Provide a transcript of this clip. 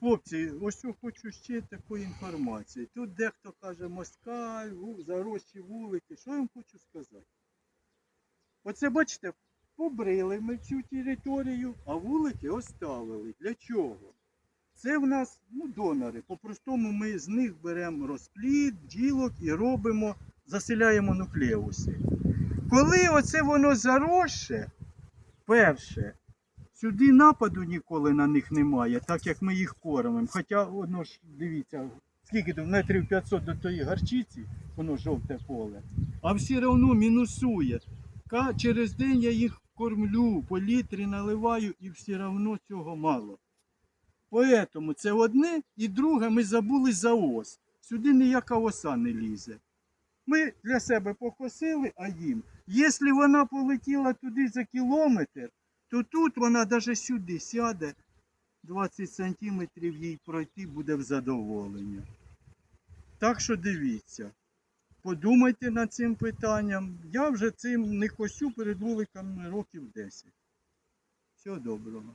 Хлопці, ось що хочу ще такої інформації. Тут дехто каже москаль, заросші вулики. Що я вам хочу сказати? Оце бачите, побрили ми цю територію, а вулики оставили. Для чого? Це в нас ну, донори. По-простому ми з них беремо розплід, бджілок і робимо, заселяємо нуклеуси. Коли оце воно заросше, перше, сюди нападу ніколи на них немає, так як ми їх кормимо. Хоча воно ж, дивіться, скільки тут метрів 500 до тої гарчиці, воно жовте поле, а все одно мінусує. Через день я їх кормлю, по літрі наливаю і все одно цього мало. Поэтому це одне і друге ми забули за ос. Сюди ніяка оса не лізе. Ми для себе покосили, а їм. Якщо вона полетіла туди за кілометр, то тут вона навіть сюди сяде 20 сантиметрів їй пройти буде в задоволення. Так що дивіться, подумайте над цим питанням. Я вже цим не косю перед вуликами років 10. Всього доброго.